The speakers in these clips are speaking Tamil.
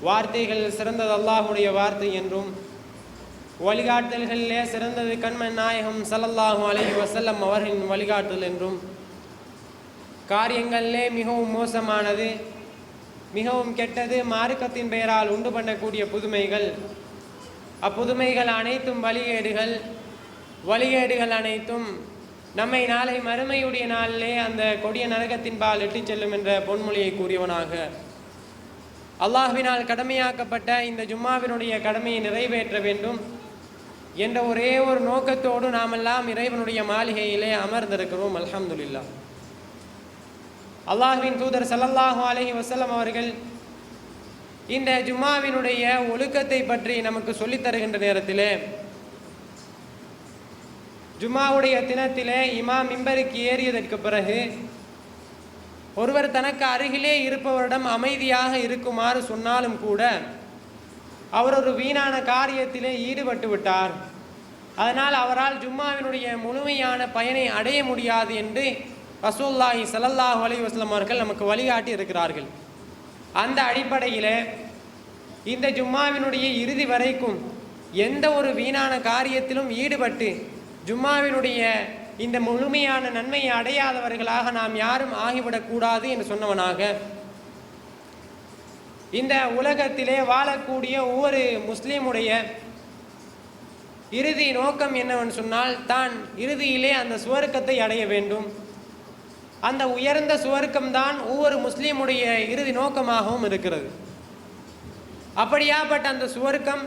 வார்த்தைகள் சிறந்தது அல்லாஹுடைய வார்த்தை என்றும் வழிகாட்டல்களிலே சிறந்தது கண்மன் நாயகம் சல்லல்லாஹு அலஹி வசல்லம் அவர்களின் வழிகாட்டல் என்றும் காரியங்களிலே மிகவும் மோசமானது மிகவும் கெட்டது மார்க்கத்தின் பெயரால் உண்டு பண்ணக்கூடிய புதுமைகள். அப்புதுமைகள் அனைத்தும் வழிகேடுகள் வழிகேடுகள் அனைத்தும் நம்மை நாளை மறுமையுடைய நாளிலே அந்த கொடிய நரகத்தின்பால் இட்டுச் செல்லும் என்ற பொன்மொழியை கூறியவனாக அல்லாஹ்வினால் கடமையாக்கப்பட்ட இந்த ஜும்மாவினுடைய கடமையை நிறைவேற்ற வேண்டும் என்ற ஒரே ஒரு நோக்கத்தோடு நாமெல்லாம் இறைவனுடைய மாளிகையிலே அமர்ந்திருக்கிறோம் அல்ஹம்துலில்லா. அல்லாஹுவின் தூதர் சல்லல்லாஹு அலஹி வசலம் அவர்கள் இந்த ஜும்மாவினுடைய ஒழுக்கத்தை பற்றி நமக்கு சொல்லித் தருகின்ற நேரத்திலே ஜும்மாவுடைய தினத்திலே இமாம் மிம்பருக்கு ஏறியதற்கு பிறகு ஒருவர் தனக்கு அருகிலே இருப்பவரிடம் அமைதியாக இருக்குமாறு சொன்னாலும் கூட அவர் ஒரு வீணான காரியத்திலே ஈடுபட்டு விட்டார். அதனால் அவரால் ஜும்மாவினுடைய முழுமையான பயனை அடைய முடியாது என்று ரசூல்லாஹி சலல்லாஹ் அலி வஸ்லம் அவர்கள் நமக்கு வழிகாட்டி இருக்கிறார்கள். அந்த அடிப்படையில் இந்த ஜும்மாவினுடைய இறுதி வரைக்கும் எந்த ஒரு வீணான காரியத்திலும் ஈடுபட்டு ஜும்மாவினுடைய இந்த முழுமையான நன்மையை அடையாதவர்களாக நாம் யாரும் ஆகிவிடக்கூடாது என்று சொன்னவனாக. இந்த உலகத்திலே வாழக்கூடிய ஒவ்வொரு முஸ்லீமுடைய இறுதி நோக்கம் என்னவென்று சொன்னால் தான் இறுதியிலே அந்த சுவர்க்கத்தை அடைய வேண்டும். அந்த உயர்ந்த சுவர்க்கம்தான் ஒவ்வொரு முஸ்லீமுடைய இறுதி நோக்கமாகவும் இருக்கிறது. அப்படியாப்பட்ட அந்த சுவர்க்கம்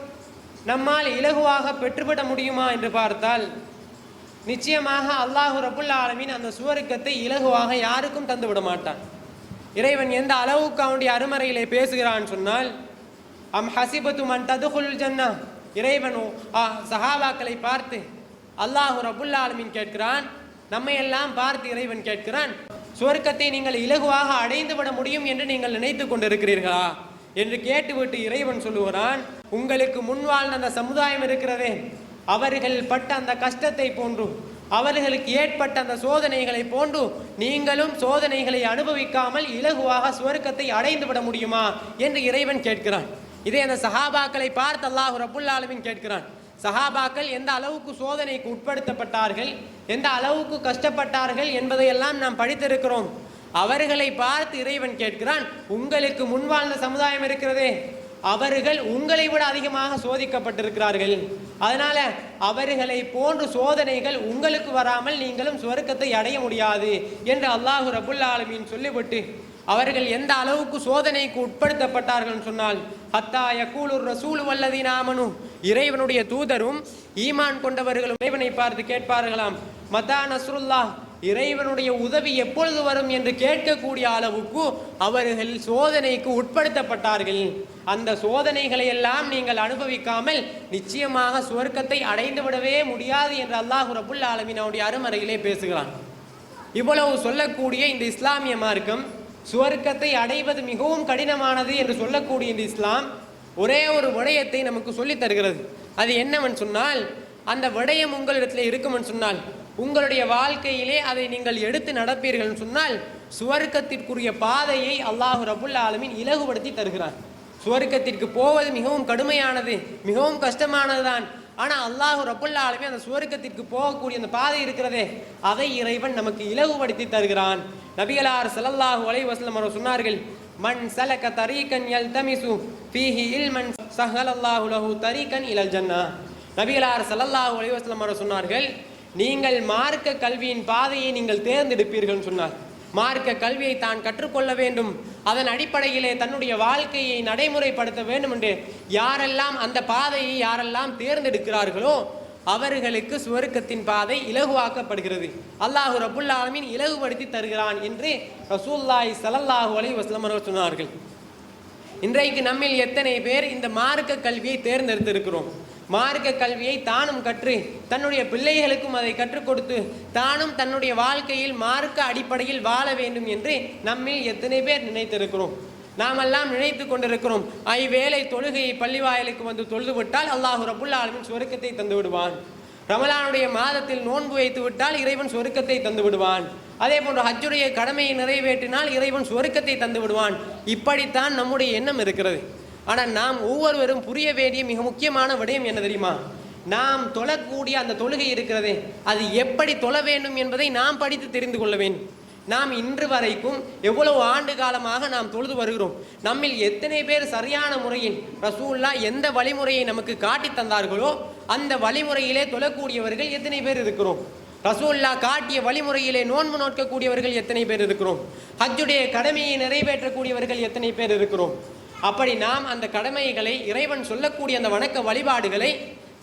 நம்மால் இலகுவாக பெற்றுவிட முடியுமா என்று பார்த்தால் நிச்சயமாக அல்லாஹு ரபுல்லா ஆலமின் அந்த சுவருக்கத்தை இலகுவாக யாருக்கும் தந்து விட மாட்டான். இறைவன் எந்த அளவுக்கு அவனுடைய அருமறையிலே பேசுகிறான் சொன்னால் அம் ஹசிபத்து மன் ததுகுல் ஜன்னா. இறைவன் ஆ, சஹாபாக்களை பார்த்து அல்லாஹு ரபுல்லா ஆலமீன் கேட்கிறான் நம்மை எல்லாம் பார்த்து இறைவன் கேட்கிறான். சுவர்க்கத்தை நீங்கள் இலகுவாக அடைந்து விட முடியும் என்று நீங்கள் நினைத்து கொண்டிருக்கிறீர்களா? என்று கேட்டுவிட்டு இறைவன் சொல்லுகிறான் உங்களுக்கு முன் வாழ்ந்த அந்த சமுதாயம் இருக்கிறதே அவர்கள் பட்ட அந்த கஷ்டத்தை போன்றும் அவர்களுக்கு ஏற்பட்ட அந்த சோதனைகளை போன்று நீங்களும் சோதனைகளை அனுபவிக்காமல் இலகுவாக சுவர்க்கத்தை அடைந்து விட முடியுமா என்று இறைவன் கேட்கிறான். இதே அந்த சஹாபாக்களை பார்த்து அல்லாஹ் ரபுல் கேட்கிறான். சஹாபாக்கள் எந்த அளவுக்கு சோதனைக்கு உட்படுத்தப்பட்டார்கள் எந்த அளவுக்கு கஷ்டப்பட்டார்கள் என்பதையெல்லாம் நாம் படித்திருக்கிறோம். அவர்களை பார்த்து இறைவன் கேட்கிறான் உங்களுக்கு முன் வாழ்ந்த சமுதாயம் இருக்கிறதே அவர்கள் உங்களை விட அதிகமாக சோதிக்கப்பட்டிருக்கிறார்கள். அதனால அவர்களை போன்று சோதனைகள் உங்களுக்கு வராமல் நீங்களும் சுவர்க்கத்தை அடைய முடியாது என்று அல்லாஹு ரபுல் ஆலமீன் சொல்லிவிட்டு அவர்கள் எந்த அளவுக்கு சோதனைக்கு உட்படுத்தப்பட்டார்கள் சொன்னால் ஹத்தா யகூலுர் ரசூல் வல்லதி நாமனு இறைவனுடைய தூதரும் ஈமான் கொண்டவர்களும் இறைவனை பார்த்து கேட்பார்களாம். மதா நஸ்ருல்லா இறைவனுடைய உதவி எப்பொழுது வரும் என்று கேட்கக்கூடிய அளவுக்கு அவர்கள் சோதனைக்கு உட்படுத்தப்பட்டார்கள். அந்த சோதனைகளை எல்லாம் நீங்கள் அனுபவிக்காமல் நிச்சயமாக சுவர்க்கத்தை அடைந்து விடவே முடியாது என்று அல்லாஹ் ரபுல் ஆலமீன் அவனுடைய அருமறையிலே பேசுகிறான். இவ்வளவு சொல்லக்கூடிய இந்த இஸ்லாமிய மார்க்கம் சுவர்க்கத்தை அடைவது மிகவும் கடினமானது என்று சொல்லக்கூடிய இந்த இஸ்லாம் ஒரே ஒரு விடயத்தை நமக்கு சொல்லித் தருகிறது. அது என்னவென்று சொன்னால் அந்த விடயம் உங்களிடத்தில் இருக்குமென்னு சொன்னால் உங்களுடைய வாழ்க்கையிலே அதை நீங்கள் எடுத்து நடப்பீர்கள் சொன்னால் சுவர்க்கத்திற்குரிய பாதையை அல்லாஹு ரபுல் ஆலமின் இலகுபடுத்தி தருகிறான் சுவர்க்கத்திற்கு போவது மிகவும் கடுமையானது மிகவும் கஷ்டமானதுதான். ஆனால் அல்லாஹு ரபுல்லா ஆலமீன் அந்த சுவர்க்கத்திற்கு போகக்கூடிய அந்த பாதை இருக்கிறதே அதை இறைவன் நமக்கு இலகுபடுத்தி தருகிறான். நபிகளார் சலல்லாஹு அலை வசலம் அவர் சொன்னார்கள் மண் சலக தரீகன் யல்தமிசு ஃபீஹி இல்மன் சஹலல்லாஹு லஹு தரீகன் இலல் ஜன்னா. நபிகளார் சலல்லாஹு அலைஹி வஸல்லம் அவர் சொன்னார்கள் நீங்கள் மார்க்க கல்வியின் பாதையை நீங்கள் தேர்ந்தெடுப்பீர்கள் சொன்னார். மார்க்க கல்வியை தான் கற்றுக்கொள்ள வேண்டும். அதன் அடிப்படையிலே தன்னுடைய வாழ்க்கையை நடைமுறைப்படுத்த வேண்டும் என்று யாரெல்லாம் அந்த பாதையை யாரெல்லாம் தேர்ந்தெடுக்கிறார்களோ அவர்களுக்கு சுவர்க்கத்தின் பாதை இலகுவாக்கப்படுகிறது. அல்லாஹு ரபுல் இலகுபடுத்தி தருகிறான் என்று ரசூல்லாய் சலல்லாஹு அலி வஸ்லம் அவர்கள் சொன்னார்கள். இன்றைக்கு நம்மில் எத்தனை பேர் இந்த மார்க்க கல்வியை தேர்ந்தெடுத்திருக்கிறோம். மார்க்க கல்வியை தானும் கற்று தன்னுடைய பிள்ளைகளுக்கும் அதை கற்றுக் கொடுத்து தானும் தன்னுடைய வாழ்க்கையில் மார்க்க அடிப்படையில் வாழ வேண்டும் என்று நம்மில் எத்தனை பேர் நினைத்திருக்கிறோம். நாமெல்லாம் நினைத்து கொண்டிருக்கிறோம். ஐவேளை தொழுகையை பள்ளிவாயலுக்கு வந்து தொழுது விட்டால் அல்லாஹு ரபுல்லாலுமின் சொருக்கத்தை தந்து விடுவான். ரமலானுடைய மாதத்தில் நோன்பு வைத்து விட்டால் இறைவன் சொருக்கத்தை தந்து விடுவான். அதே போன்று ஹஜ்ஜுடைய கடமையை நிறைவேற்றினால் இறைவன் சொருக்கத்தை தந்து விடுவான். இப்படித்தான் நம்முடைய எண்ணம் இருக்கிறது. ஆனால் நாம் ஒவ்வொருவரும் புரிய வேண்டிய மிக முக்கியமான விடயம் என்ன தெரியுமா? நாம் தொழக்கூடிய அந்த தொழுகை இருக்கிறதே அது எப்படி தொழ வேண்டும் என்பதை நாம் படித்து தெரிந்து கொள்ள வேண்டும். நாம் இன்று வரைக்கும் எவ்வளவு ஆண்டு காலமாக நாம் தொழுது வருகிறோம். நம்மில் எத்தனை பேர் சரியான முறையில் ரசூல்லா எந்த வழிமுறையை நமக்கு காட்டி தந்தார்களோ அந்த வழிமுறையிலே தொழக்கூடியவர்கள் எத்தனை பேர் இருக்கிறோம். ரசூல்லா காட்டிய வழிமுறையிலே நோன்பு நோக்கக்கூடியவர்கள் எத்தனை பேர் இருக்கிறோம். ஹஜ்ஜுடைய கடமையை நிறைவேற்றக்கூடியவர்கள் எத்தனை பேர் இருக்கிறோம். அப்படி நாம் அந்த கடமைகளை இறைவன் சொல்லக்கூடிய அந்த வணக்க வழிபாடுகளை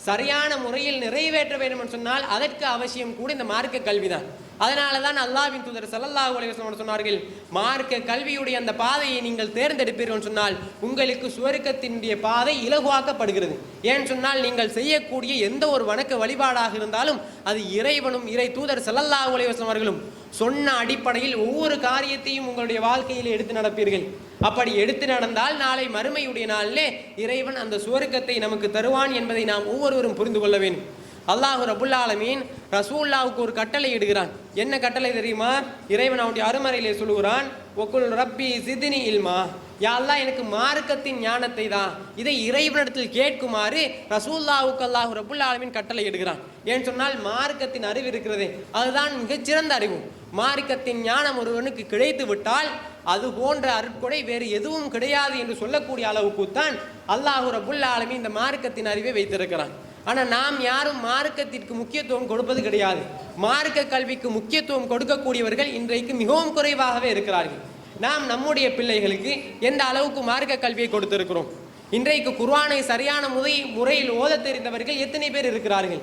சரியான முறையில் நிறைவேற்ற வேண்டும் என்று சொன்னால் அதற்கு அவசியம் கூட இந்த மார்க்க கல்விதான். அதனால தான் அல்லாவின் தூதர் சல்லல்லாஹ் அலைஹி சொன்னார்கள் மார்க்க கல்வியுடைய அந்த பாதையை நீங்கள் தேர்ந்தெடுப்பீர்கள் சொன்னால் உங்களுக்கு சுவர்க்கத்தினுடைய பாதை இலகுவாக்கப்படுகிறது. ஏன் சொன்னால் நீங்கள் செய்யக்கூடிய எந்த ஒரு வணக்க வழிபாடாக இருந்தாலும் அது இறைவனும் இறை தூதர் சல்லல்லாஹ் அலைஹி அவர்களும் சொன்ன அடிப்படையில் ஒவ்வொரு காரியத்தையும் உங்களுடைய வாழ்க்கையில் எடுத்து நடப்பீர்கள். அப்படி எடுத்து நடந்தால் நாளை மறுமையுடைய நாளிலே இறைவன் அந்த சுவர்க்கத்தை நமக்கு தருவான் என்பதை நாம் ஒவ்வொருவரும் புரிந்து கொள்ள வேண்டும். அல்லாஹு ரபுல்லாலமீன் ரசூல்லாவுக்கு ஒரு கட்டளை இடுகிறான். என்ன கட்டளை தெரியுமா? இறைவன் அவனுடைய அருமறையிலே சொல்லுகிறான் ஒக்குல் ரப்பி சிதினி இல்மா. யாழ்லாம் எனக்கு மார்க்கத்தின் ஞானத்தை தான் இதை இறைவனிடத்தில் கேட்குமாறு ரசூல்லாவுக்கு அல்லாஹு ரபுல்லாலமின் ஆலமீன் கட்டளை இடுகிறான். ஏன் சொன்னால் மார்க்கத்தின் அறிவு இருக்கிறது. அதுதான் மிகச்சிறந்த அறிவு. மார்க்கத்தின் ஞானம் ஒருவனுக்கு கிடைத்து விட்டால் அது போன்ற அருட்கொடை வேறு எதுவும் கிடையாது என்று சொல்லக்கூடிய அளவுக்கு தான் அல்லாஹு ரபுல் ஆலமி இந்த மார்க்கத்தின் அறிவை வைத்திருக்கிறான். ஆனால் நாம் யாரும் மார்க்கத்திற்கு முக்கியத்துவம் கொடுப்பது கிடையாது. மார்க்க கல்விக்கு முக்கியத்துவம் கொடுக்கக்கூடியவர்கள் இன்றைக்கு மிகவும் குறைவாகவே இருக்கிறார்கள். நாம் நம்முடைய பிள்ளைகளுக்கு எந்த அளவுக்கு மார்க்க கல்வியை கொடுத்திருக்கிறோம்? இன்றைக்கு குர்வானை சரியான முறை முறையில் ஓத தெரிந்தவர்கள் எத்தனை பேர் இருக்கிறார்கள்?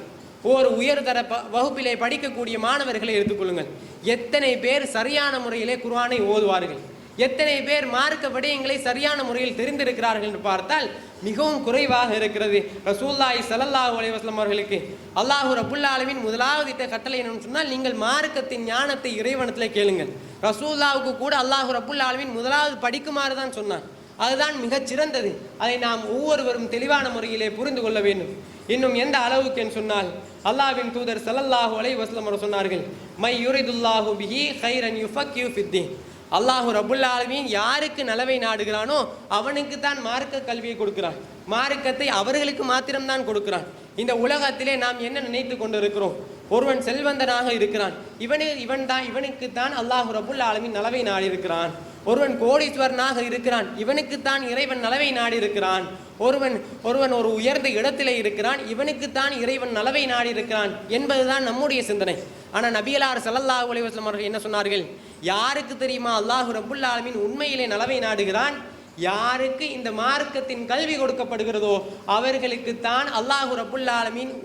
ஒரு உயர்தர ப வகுப்பிலே படிக்கக்கூடிய மாணவர்களை எடுத்துக்கொள்ளுங்கள் எத்தனை பேர் சரியான முறையிலே குர்ஆனை ஓதுவார்கள்? எத்தனை பேர் மார்க்க விடயங்களை சரியான முறையில் தெரிந்திருக்கிறார்கள் என்று பார்த்தால் மிகவும் குறைவாக இருக்கிறது. ரசூல்லாய் ஸல்லல்லாஹு அலைவாஸ்லம் அவர்களுக்கு அல்லாஹு ரபுல் முதலாவது இட்ட கட்டளை என்னன்னு சொன்னால் நீங்கள் மார்க்கத்தின் ஞானத்தை இறைவனத்தில் கேளுங்கள். ரசூல்லாவுக்கு கூட அல்லாஹு ரபுல் முதலாவது படிக்குமாறு தான் சொன்னான். அதுதான் மிகச் சிறந்தது. அதை நாம் ஒவ்வொருவரும் தெளிவான முறையிலே புரிந்து கொள்ள வேண்டும். இன்னும் எந்த அளவுக்கு என்று சொன்னால் அல்லாவின் தூதர் ஸல்லல்லாஹு அலை வஸ்லம் சொன்னார்கள் மை யுரிதுல்லாஹு பிஹி கைரன் யுஃபக்யு ஃபித்தீன் அல்லாஹு ரபுல் ஆலமீன் யாருக்கு நலவை நாடுகிறானோ அவனுக்கு தான் மார்க்க கல்வியை கொடுக்கிறான். மார்க்கத்தை அவர்களுக்கு மாத்திரம்தான் கொடுக்கிறான். இந்த உலகத்திலே நாம் என்ன நினைத்து கொண்டிருக்கிறோம்? ஒருவன் செல்வந்தனாக இருக்கிறான். இவனு இவன் தான் இவனுக்கு தான் அல்லாஹு ரபுல் ஆலமின் நலவை நாடி இருக்கிறான் ஒருவன் கோடீஸ்வரனாக இருக்கிறான் இவனுக்குத்தான் இறைவன் நலவை நாடி இருக்கிறான் ஒருவன் ஒருவன் ஒரு உயர்ந்த இடத்திலே இருக்கிறான் இவனுக்குத்தான் இறைவன் நலவை நாடி இருக்கிறான் என்பதுதான் நம்முடைய சிந்தனை. ஆனால் நபியலார் ஸல்லல்லாஹு அலைஹி அவர்கள் என்ன சொன்னார்கள்? யாருக்கு தெரியுமா? அல்லாஹு ரபுல் ஆலமின் உண்மையிலே நலவை நாடுகிறான். யாருக்கு இந்த மார்க்கத்தின் கல்வி கொடுக்கப்படுகிறதோ அவர்களுக்கு தான் அல்லாஹு ரபுல்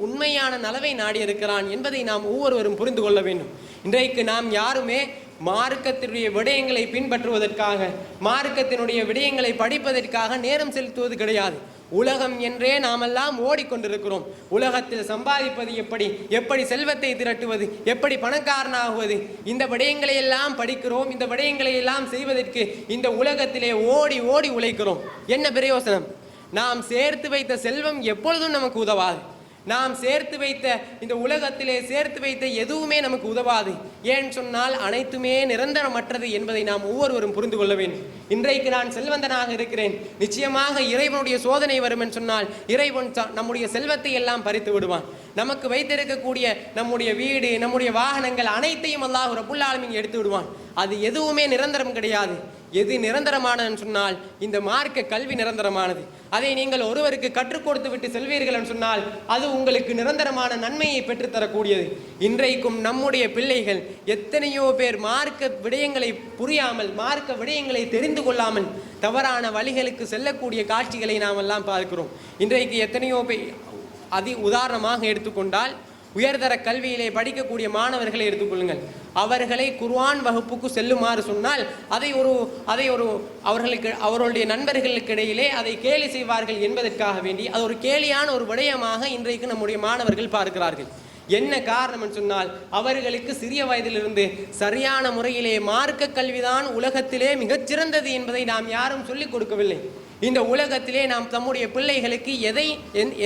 உண்மையான நலவை நாடியிருக்கிறான் என்பதை நாம் ஒவ்வொருவரும் புரிந்து கொள்ள வேண்டும். இன்றைக்கு நாம் யாருமே மார்க்கத்தினுடைய விடயங்களை பின்பற்றுவதற்காக மார்க்கத்தினுடைய விடயங்களை படிப்பதற்காக நேரம் செலுத்துவது கிடையாது. உலகம் என்றே நாமெல்லாம் ஓடிக்கொண்டிருக்கிறோம். உலகத்தில் சம்பாதிப்பது எப்படி? எப்படி செல்வத்தை திரட்டுவது? எப்படி பணக்காரனாகுவது? இந்த விடயங்களை எல்லாம் படிக்கிறோம். இந்த விடயங்களை எல்லாம் செய்வதற்கு இந்த உலகத்திலே ஓடி ஓடி உழைக்கிறோம். என்ன பிரயோசனம்? நாம் சேர்த்து வைத்த செல்வம் எப்பொழுதும் நமக்கு உதவாது. நாம் சேர்த்து வைத்த இந்த உலகத்திலே சேர்த்து வைத்த எதுவுமே நமக்கு உதவாது. ஏன் சொன்னால் அனைத்துமே நிரந்தரமற்றது என்பதை நாம் ஒவ்வொருவரும் புரிந்து கொள்ள வேண்டும். இன்றைக்கு நான் செல்வந்தனாக இருக்கிறேன். நிச்சயமாக இறைவனுடைய சோதனை வரும் என்று சொன்னால் இறைவன் நம்முடைய செல்வத்தை எல்லாம் பறித்து விடுவான். நமக்கு வைத்திருக்கக்கூடிய நம்முடைய வீடு நம்முடைய வாகனங்கள் அனைத்தையும் அல்லாஹ் ஒரு ஆலமீன் எடுத்து விடுவான். அது எதுவுமே நிரந்தரம் கிடையாது. எது நிரந்தரமானதுன்னு சொன்னால் இந்த மார்க்க கல்வி நிரந்தரமானது. அதை நீங்கள் ஒருவருக்கு கற்றுக் கொடுத்து விட்டு செல்வீர்கள் என்று சொன்னால் அது உங்களுக்கு நிரந்தரமான நன்மையை பெற்றுத்தரக்கூடியது. இன்றைக்கும் நம்முடைய பிள்ளைகள் எத்தனையோ பேர் மார்க்க விடயங்களை புரியாமல் மார்க்க விடயங்களை தெரிந்து கொள்ளாமல் தவறான வழிகளுக்கு செல்லக்கூடிய காட்சிகளை நாம் எல்லாம் பார்க்கிறோம். இன்றைக்கு எத்தனையோ பேர் அதி உதாரணமாக எடுத்துக்கொண்டால் உயர்தர கல்வியிலே படிக்கக்கூடிய மாணவர்களை எடுத்துக்கொள்ளுங்கள். அவர்களை குர்வான் வகுப்புக்கு செல்லுமாறு சொன்னால் அதை ஒரு அதை ஒரு அவர்களுக்கு அவர்களுடைய நண்பர்களுக்கு இடையிலே அதை கேலி செய்வார்கள் என்பதற்காக வேண்டி அது ஒரு கேலியான ஒரு விடயமாக இன்றைக்கு நம்முடைய மாணவர்கள் பார்க்கிறார்கள். என்ன காரணம் சொன்னால் அவர்களுக்கு சிறிய வயதிலிருந்து சரியான முறையிலே மார்க்க கல்விதான் உலகத்திலே மிகச்சிறந்தது என்பதை நாம் யாரும் சொல்லிக் கொடுக்கவில்லை. இந்த உலகத்திலே நாம் நம்முடைய பிள்ளைகளுக்கு எதை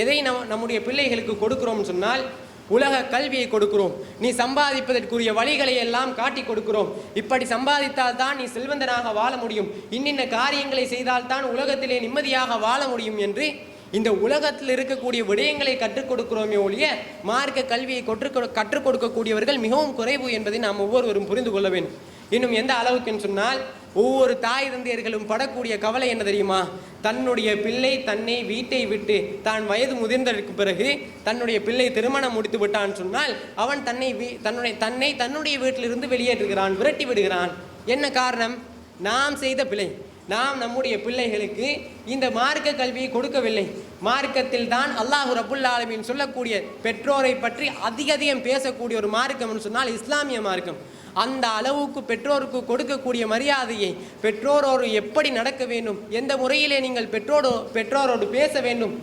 எதை நம் நம்முடைய பிள்ளைகளுக்கு கொடுக்கிறோம் சொன்னால் உலக கல்வியை கொடுக்கிறோம். நீ சம்பாதிப்பதற்குரிய வழிகளை எல்லாம் காட்டி கொடுக்கிறோம். இப்படி சம்பாதித்தால் தான் நீ செல்வந்தனாக வாழ முடியும். இன்னின்ன காரியங்களை செய்தால்தான் உலகத்திலே நிம்மதியாக வாழ முடியும் என்று இந்த உலகத்தில் இருக்கக்கூடிய விடயங்களை கற்றுக் கொடுக்கிறோமே ஒழிய மார்க்க கல்வியை கற்றுக் கற்றுக் கொடுக்கக்கூடியவர்கள் மிகவும் குறைவு என்பதை நாம் ஒவ்வொருவரும் புரிந்து கொள்ள வேண்டும். இன்னும் எந்த அளவுக்குன்னு சொன்னால் ஒவ்வொரு தாய் தந்தையர்களும் படக்கூடிய கவலை என்ன தெரியுமா? தன்னுடைய பிள்ளை தன்னை வீட்டை விட்டு தான் வயது முதிர்ந்ததற்கு பிறகு தன்னுடைய பிள்ளை திருமணம் முடித்து விட்டான் சொன்னால் அவன் தன்னை வீ- தன்னுடைய தன்னை தன்னுடைய வீட்டிலிருந்து வெளியேற்றுகிறான் விரட்டி விடுகிறான். என்ன காரணம்? நாம் செய்த பிழை. நாம் நம்முடைய பிள்ளைகளுக்கு இந்த மார்க்க கல்வியை கொடுக்கவில்லை. மார்க்கத்தில் தான் அல்லாஹு ரபுல் ஆலமீன் சொல்லக்கூடிய பெற்றோரை பற்றி அதிக அதிகம் பேசக்கூடிய ஒரு மார்க்கம்னு சொன்னால் இஸ்லாமிய மார்க்கம். அந்த அளவுக்கு பெற்றோருக்கு கொடுக்கக்கூடிய மரியாதையை பெற்றோரோடு எப்படி நடக்க வேண்டும்? எந்த முறையிலே நீங்கள் பெற்றோடு பெற்றோரோடு பேச வேண்டும்?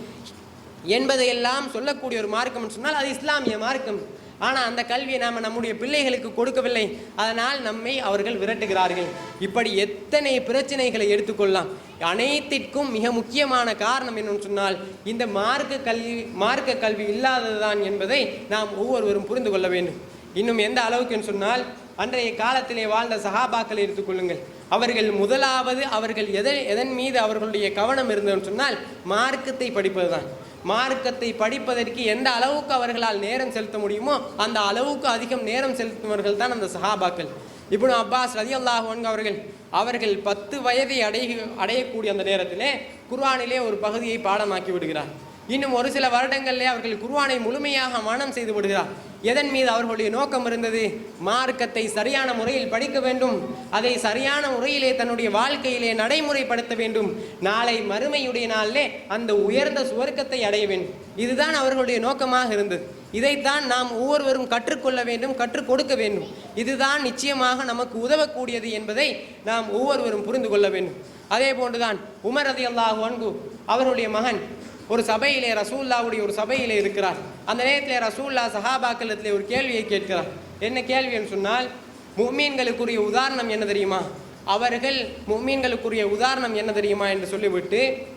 என்பதையெல்லாம் சொல்லக்கூடிய ஒரு மார்க்கம்னு சொன்னால் அது இஸ்லாமிய மார்க்கம். ஆனால் அந்த கல்வியை நாம் நம்முடைய பிள்ளைகளுக்கு கொடுக்கவில்லை. அதனால் நம்மை அவர்கள் விரட்டுகிறார்கள். இப்படி எத்தனை பிரச்சனைகளை எடுத்துக்கொள்ளலாம்? அனைத்திற்கும் மிக முக்கியமான காரணம் என்னன்னு சொன்னால் இந்த மார்க்க கல்வி மார்க்க கல்வி இல்லாததுதான் என்பதை நாம் ஒவ்வொருவரும் புரிந்து கொள்ள வேண்டும். இன்னும் எந்த அளவுக்குன்னு சொன்னால் அன்றைய காலத்திலே வாழ்ந்த சஹாபாக்களை எடுத்துக்கொள்ளுங்கள் அவர்கள் முதலாவது அவர்கள் எதை எதன் மீது அவர்களுடைய கவனம் இருந்ததுன்னு சொன்னால் மார்க்கத்தை படிப்பதுதான். மார்க்கத்தை படிப்பதற்கு எந்த அளவுக்கு அவர்களால் நேரம் செலுத்த முடியுமோ அந்த அளவுக்கு அதிகம் நேரம் செலுத்துபவர்கள் தான் அந்த சஹாபாக்கள். இப்னு அப்பாஸ் ரதி அல்லாஹன் அவர்கள் அவர்கள் பத்து வயதை அடைய அடையக்கூடிய அந்த நேரத்திலே குர்ஆனிலே ஒரு பகுதியை பாடமாக்கி விடுகிறார். இன்னும் ஒரு சில வருடங்களிலே அவர்கள் குருவானை முழுமையாக மனம் செய்து விடுகிறார். எதன் மீது அவர்களுடைய நோக்கம் இருந்தது? மார்க்கத்தை சரியான முறையில் படிக்க வேண்டும். அதை சரியான முறையிலே தன்னுடைய வாழ்க்கையிலே நடைமுறைப்படுத்த வேண்டும். நாளை மறுமையுடைய நாளிலே அந்த உயர்ந்த சுவர்க்கத்தை அடைய வேண்டும். இதுதான் அவர்களுடைய நோக்கமாக இருந்தது. இதைத்தான் நாம் ஒவ்வொருவரும் கற்றுக்கொள்ள வேண்டும் கற்றுக் கொடுக்க வேண்டும். இதுதான் நிச்சயமாக நமக்கு உதவக்கூடியது என்பதை நாம் ஒவ்வொருவரும் புரிந்து கொள்ள வேண்டும். அதே போன்றுதான் உமர் அதி அல்லாஹ் அவர்களுடைய அவருடைய மகன் ஒரு சபையிலே ரசூல்லாவுடைய ஒரு சபையிலே இருக்கிறார். அந்த நேரத்தில் ரசூல்லா சஹாபாக்களத்திலே ஒரு கேள்வியை கேட்கிறார். என்ன கேள்வின்னு சொன்னால் மும்மீன்களுக்குரிய உதாரணம் என்ன தெரியுமா? அவர்கள் மும்மீன்களுக்குரிய உதாரணம் என்ன தெரியுமா என்று சொல்லிவிட்டு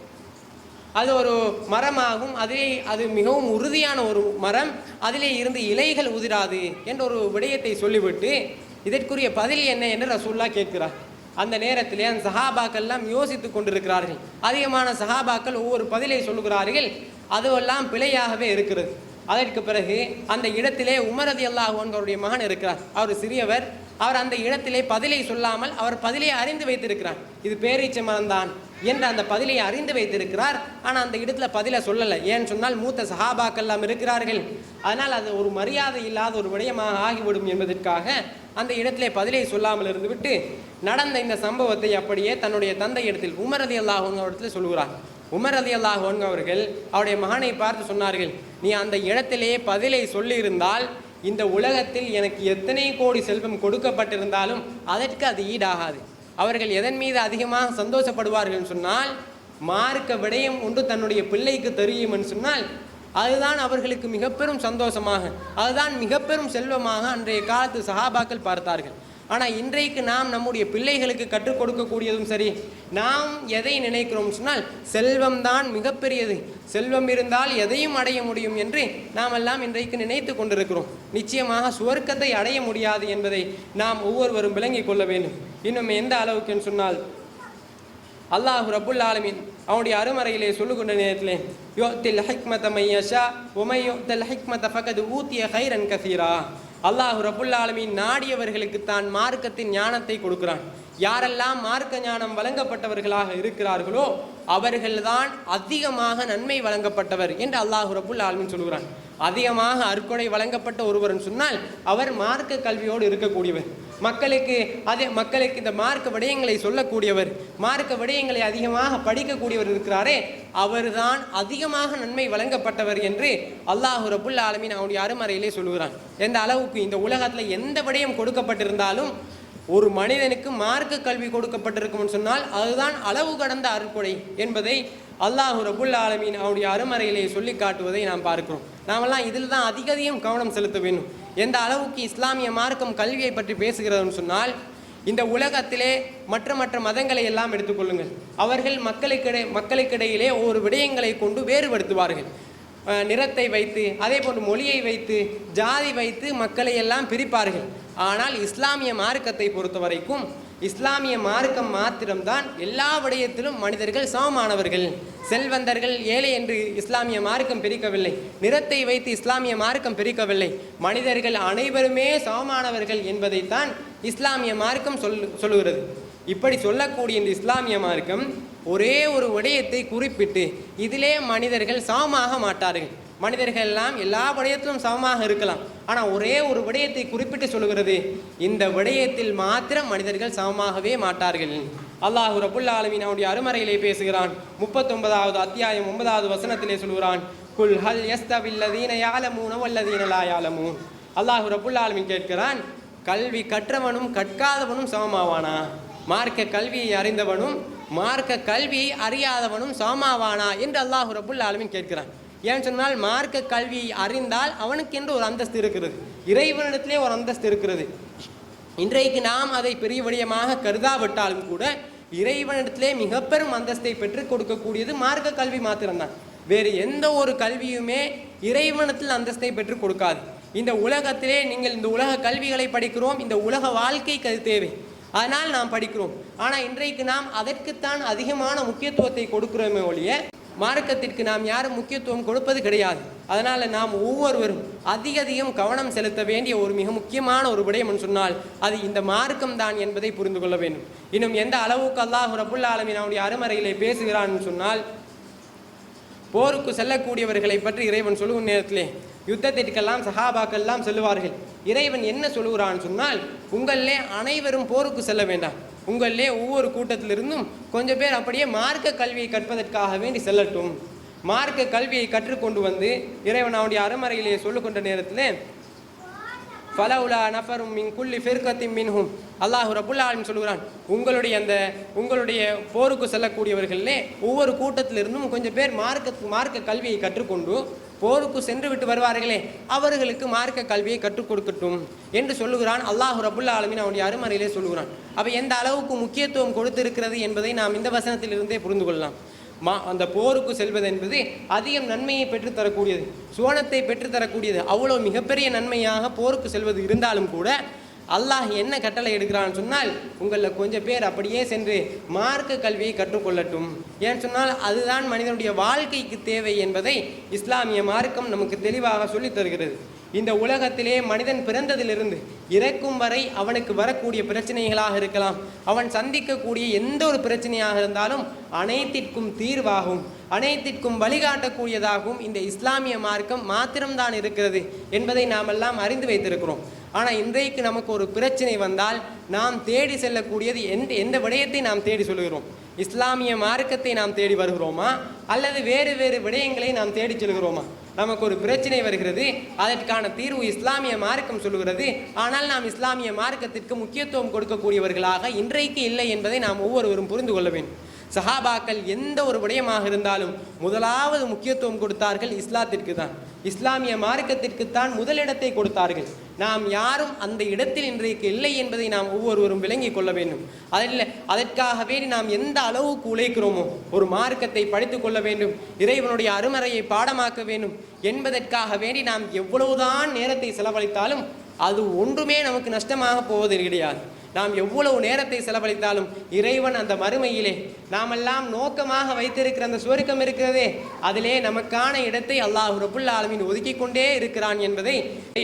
அது ஒரு மரமாகும் அதிலே அது மிகவும் உறுதியான ஒரு மரம் அதிலே இருந்து இலைகள் உதிராது என்ற ஒரு விடயத்தை சொல்லிவிட்டு இதற்குரிய பதில் என்ன என்று ரசூல்லா கேட்கிறார். அந்த நேரத்திலே அந்த சஹாபாக்கள்லாம் யோசித்துக் கொண்டிருக்கிறார்கள். அதிகமான சஹாபாக்கள் ஒவ்வொரு பதிலை சொல்லுகிறார்கள். அதுவெல்லாம் பிழையாகவே இருக்கிறது. அதற்கு பிறகு அந்த இடத்திலே உமரதி அல்லாஹ் அவருடைய மகன் இருக்கிறார். அவர் சிறியவர். அவர் அந்த இடத்திலே பதிலை சொல்லாமல் அவர் பதிலை அறிந்து வைத்திருக்கிறார். இது பேரீச்ச மரம்தான். என்ற அந்த பதிலை அறிந்து வைத்திருக்கிறார். ஆனால் அந்த இடத்துல பதிலை சொல்லலை. ஏன்னு சொன்னால் மூத்த சஹாபாக்கெல்லாம் இருக்கிறார்கள். அதனால் அது ஒரு மரியாதை இல்லாத ஒரு விடயமாக ஆகிவிடும் என்பதற்காக அந்த இடத்திலே பதிலை சொல்லாமல் இருந்துவிட்டு நடந்த இந்த சம்பவத்தை அப்படியே தன்னுடைய தந்தை இடத்தில் உமர் அலி அல்லாஹ் இடத்துல சொல்கிறார் உமர் அலி அல்லாஹ் அவர்கள் அவருடைய மகனை பார்த்து சொன்னார்கள் நீ அந்த இடத்திலே பதிலை சொல்லியிருந்தால் இந்த உலகத்தில் எனக்கு எத்தனை கோடி செல்வம் கொடுக்கப்பட்டிருந்தாலும் அதற்கு அது ஈடாகாது. அவர்கள் எதன் மீது அதிகமாக சந்தோஷப்படுவார்கள் சொன்னால் மார்க்க விடயம் ஒன்று தன்னுடைய பிள்ளைக்கு தெரியும் என்று சொன்னால் அதுதான் அவர்களுக்கு மிக பெரும் சந்தோஷமாக அதுதான் மிக பெரும் செல்வமாக அன்றைய காலத்து சஹாபாக்கள் பார்த்தார்கள். ஆனால் இன்றைக்கு நாம் நம்முடைய பிள்ளைகளுக்கு கற்றுக் கொடுக்கக்கூடியதும் சரி நாம் எதை நினைக்கிறோம் சொன்னால் செல்வம் தான் மிகப்பெரியது. செல்வம் இருந்தால் எதையும் அடைய முடியும் என்று நாம் எல்லாம் இன்றைக்கு நினைத்து கொண்டிருக்கிறோம். நிச்சயமாக சுவர்க்கத்தை அடைய முடியாது என்பதை நாம் ஒவ்வொருவரும் விளங்கிக் கொள்ள வேண்டும். இன்னும் எந்த அளவுக்குன்னு சொன்னால் அல்லாஹ் ரபுல் ஆலமின் அவனுடைய அருமறையிலே சொல்லுகின்ற நேரத்திலே யோத்தில் ஹிக்மத மையஷா உமை யோத்தல் ஹிக்மத ஃபகது ஊத்திய ஹைரன் கசீரா. அல்லாஹ் ரபுல் நாடியவர்களுக்கு தான் மார்க்கத்தின் ஞானத்தை கொடுக்கிறான். யாரெல்லாம் மார்க்க ஞானம் வழங்கப்பட்டவர்களாக இருக்கிறார்களோ அவர்கள்தான் அதிகமாக நன்மை வழங்கப்பட்டவர் என்று அல்லாஹு ரபுல் ஆலமின் சொல்கிறான். அதிகமாக அற்கொடை வழங்கப்பட்ட ஒருவர்னு சொன்னால் அவர் மார்க்க கல்வியோடு இருக்கக்கூடியவர். மக்களுக்கு அதே மக்களுக்கு இந்த மார்க்க விடயங்களை சொல்லக்கூடியவர் மார்க்க விடயங்களை அதிகமாக படிக்கக்கூடியவர் இருக்கிறாரே அவர்தான் அதிகமாக நன்மை வழங்கப்பட்டவர் என்று அல்லாஹு ரபுல் ஆலமீன் அவனுடைய அருமறையிலே சொல்லுகிறான். எந்த அளவுக்கு இந்த உலகத்தில் எந்த விடயம் கொடுக்கப்பட்டிருந்தாலும் ஒரு மனிதனுக்கு மார்க்க கல்வி கொடுக்கப்பட்டிருக்கும்னு சொன்னால் அதுதான் அளவு கடந்த அருட்கொடை என்பதை அல்லாஹு ரபுல் ஆலமீன் அவனுடைய அருமறையிலே சொல்லி காட்டுவதை நாம் பார்க்கிறோம். நாமெல்லாம் இதில் தான் அதிக அதிகம் கவனம் செலுத்த வேண்டும். எந்த அளவுக்கு இஸ்லாமிய மார்க்கம் கல்வியை பற்றி பேசுகிறதுன்னு சொன்னால் இந்த உலகத்திலே மற்ற மற்ற மதங்களை எல்லாம் எடுத்துக்கொள்ளுங்கள். அவர்கள் மக்களுக்கிடை மக்களுக்கிடையிலே ஒரு விடயங்களை கொண்டு வேறுபடுத்துவார்கள். நிறத்தை வைத்து அதே போன்று மொழியை வைத்து ஜாதி வைத்து மக்களை எல்லாம் பிரிப்பார்கள். ஆனால் இஸ்லாமிய மார்க்கத்தை பொறுத்த வரைக்கும் இஸ்லாமிய மார்க்கம் மாத்திரம்தான் எல்லா விடயத்திலும் மனிதர்கள் சமமானவர்கள். செல்வந்தர்கள் ஏழை என்று இஸ்லாமிய மார்க்கம் பிரிக்கவில்லை. நிறத்தை வைத்து இஸ்லாமிய மார்க்கம் பிரிக்கவில்லை. மனிதர்கள் அனைவருமே சமமானவர்கள் என்பதைத்தான் இஸ்லாமிய மார்க்கம் சொல் சொல்லுகிறது. இப்படி சொல்லக்கூடிய இந்த இஸ்லாமிய மார்க்கம் ஒரே ஒரு விடயத்தை குறிப்பிட்டு இதிலே மனிதர்கள் சமமாக மாட்டார்கள். மனிதர்கள் எல்லாம் எல்லா விடயத்திலும் சமமாக இருக்கலாம். ஆனால் ஒரே ஒரு விடயத்தை குறிப்பிட்டு சொல்லுகிறது இந்த விடயத்தில் மாத்திரம் மனிதர்கள் சமமாகவே மாட்டார்கள். அல்லாஹு ரபுல் அவனுடைய அருமறையிலே பேசுகிறான். முப்பத்தொன்பதாவது அத்தியாயம் ஒன்பதாவது வசனத்திலே சொல்கிறான் குல் ஹல் எஸ்தவில்லதீன யாலமூன வல்லதீன லா யாலமூன். அல்லாஹு ரபுல் கேட்கிறான் கல்வி கற்றவனும் கற்காதவனும் சமமாவானா? மார்க்க கல்வியை அறிந்தவனும் மார்க்க கல்வியை அறியாதவனும் சமமாவானா? என்று அல்லாஹு ரபுல் கேட்கிறான். ஏன்னு சொன்னால் மார்க்க கல்வியை அறிந்தால் அவனுக்கென்று ஒரு அந்தஸ்து இருக்கிறது. இறைவனிடத்திலே ஒரு அந்தஸ்து இருக்கிறது. இன்றைக்கு நாம் அதை பெரிய விடயமாக கருதாவிட்டாலும் கூட இறைவனிடத்திலே மிக பெரும் அந்தஸ்தை பெற்றுக் கொடுக்கக்கூடியது மார்க்க கல்வி மாத்திரம்தான். வேறு எந்த ஒரு கல்வியுமே இறைவனத்தில் அந்தஸ்தை பெற்றுக் கொடுக்காது. இந்த உலகத்திலே நீங்கள் இந்த உலக கல்விகளை படிக்கிறோம் இந்த உலக வாழ்க்கைக்கு அது தேவை. அதனால் நாம் படிக்கிறோம். ஆனால் இன்றைக்கு நாம் அதற்குத்தான் அதிகமான முக்கியத்துவத்தை கொடுக்கிறோமே ஒழிய மார்க்கத்திற்கு நாம் யாரும் முக்கியத்துவம் கொடுப்பது கிடையாது. அதனால் நாம் ஒவ்வொருவரும் அதிக அதிகம் கவனம் செலுத்த வேண்டிய ஒரு மிக முக்கியமான ஒரு விடயம் சொன்னால் அது இந்த மார்க்கம் தான் என்பதை புரிந்து கொள்ள வேண்டும். இன்னும் எந்த அளவுக்கு அல்லாஹ் ரபுல்லா ஆலமின் அவனுடைய அருமறையிலே பேசுகிறான் சொன்னால் போருக்கு செல்லக்கூடியவர்களை பற்றி இறைவன் சொல்லும் நேரத்திலே யுத்தத்திற்கெல்லாம் சஹாபாக்கெல்லாம் செல்லுவார்கள். இறைவன் என்ன சொல்லுகிறான்னு சொன்னால் உங்களிலே அனைவரும் போருக்கு செல்ல வேண்டாம். உங்களிலே ஒவ்வொரு கூட்டத்திலிருந்தும் கொஞ்சம் பேர் அப்படியே மார்க்க கல்வியை கற்பதற்காக வேண்டி செல்லட்டும். மார்க்க கல்வியை கற்றுக்கொண்டு வந்து இறைவன் அவனுடைய அருமறையிலே சொல்லுகின்ற நேரத்தில் ஃபலவுலா நஃபரும் மின் குள்ளி ஃபிர்கத்தின் மின்ஹும். அல்லாஹ் ரபுல்லாலும் ஆலமீன் சொல்கிறான் உங்களுடைய அந்த உங்களுடைய போருக்கு செல்லக்கூடியவர்களே ஒவ்வொரு கூட்டத்திலிருந்தும் கொஞ்சம் பேர் மார்க்க மார்க்க கல்வியை கற்றுக்கொண்டு போருக்கு சென்று விட்டு வருவார்களே அவர்களுக்கு மார்க்க கல்வியை கற்றுக் கொடுக்கட்டும் என்று சொல்லுகிறான் அல்லாஹு ரபுல்லா ஆலமின் அவனுடைய அருமறையிலே சொல்லுகிறான். அப்போ எந்த அளவுக்கு முக்கியத்துவம் கொடுத்திருக்கிறது என்பதை நாம் இந்த வசனத்திலிருந்தே புரிந்து கொள்ளலாம். மா அந்த போருக்கு செல்வது என்பது அதிகம் நன்மையை பெற்றுத்தரக்கூடியது சுவனத்தை பெற்றுத்தரக்கூடியது. அவ்வளோ மிகப்பெரிய நன்மையாக போருக்கு செல்வது இருந்தாலும் கூட அல்லாஹ் என்ன கட்டளை எடுக்கிறான்னு சொன்னால் உங்களில் கொஞ்சம் பேர் அப்படியே சென்று மார்க்க கல்வியை கற்றுக்கொள்ளட்டும். ஏன்னு சொன்னால் அதுதான் மனிதனுடைய வாழ்க்கைக்கு தேவை என்பதை இஸ்லாமிய மார்க்கம் நமக்கு தெளிவாக சொல்லித் தருகிறது இந்த உலகத்திலே மனிதன் பிறந்ததிலிருந்து இறக்கும் வரை அவனுக்கு வரக்கூடிய பிரச்சனைகளாக இருக்கலாம். அவன் சந்திக்கக்கூடிய எந்த ஒரு பிரச்சனையாக இருந்தாலும் அனைத்திற்கும் தீர்வாகும். அனைத்திற்கும் வழிகாட்டக்கூடியதாகவும் இந்த இஸ்லாமிய மார்க்கம் மாத்திரம்தான் இருக்கிறது என்பதை நாம் எல்லாம் அறிந்து வைத்திருக்கிறோம். ஆனால் இன்றைக்கு நமக்கு ஒரு பிரச்சனை வந்தால் நாம் தேடி செல்லக்கூடியது எந்த எந்த விடயத்தை நாம் தேடி சொல்கிறோம் இஸ்லாமிய மார்க்கத்தை நாம் தேடி வருகிறோமா? அல்லது வேறு வேறு விடயங்களை நாம் தேடி செல்கிறோமா நமக்கு ஒரு பிரச்சனை வருகிறது. அதற்கான தீர்வு இஸ்லாமிய மார்க்கம் சொல்லுகிறது. ஆனால் நாம் இஸ்லாமிய மார்க்கத்திற்கு முக்கியத்துவம் கொடுக்கக்கூடியவர்களாக இன்றைக்கு இல்லை என்பதை நாம் ஒவ்வொருவரும் புரிந்து கொள்ள வேண்டும். சஹாபாக்கள் எந்த ஒரு விடயமாக இருந்தாலும் முதலாவது முக்கியத்துவம் கொடுத்தார்கள் இஸ்லாத்திற்கு தான். இஸ்லாமிய மார்க்கத்திற்குத்தான் முதலிடத்தை கொடுத்தார்கள். நாம் யாரும் அந்த இடத்தில் இன்றைக்கு இல்லை என்பதை நாம் ஒவ்வொருவரும் விளங்கிக் கொள்ள வேண்டும். அதில் அதற்காகவே நாம் எந்த அளவுக்கு உழைக்கிறோமோ ஒரு மார்க்கத்தை படித்து கொள்ள வேண்டும். இறைவனுடைய அருமறையை பாடமாக்க வேண்டும். என்பதற்காக வேண்டி நாம் எவ்வளவுதான் நேரத்தை செலவழித்தாலும் அது ஒன்றுமே நமக்கு நஷ்டமாக போவது கிடையாது. நாம் எவ்வளவு நேரத்தை செலவழித்தாலும் இறைவன் அந்த மறுமையிலே நாமெல்லாம் நோக்கமாக வைத்திருக்கிற அந்த சுவருக்கம் இருக்கிறதே அதிலே நமக்கான இடத்தை அல்லாஹ் ரபுல் ஆலமீன் ஒதுக்கிக் கொண்டே இருக்கிறான் என்பதை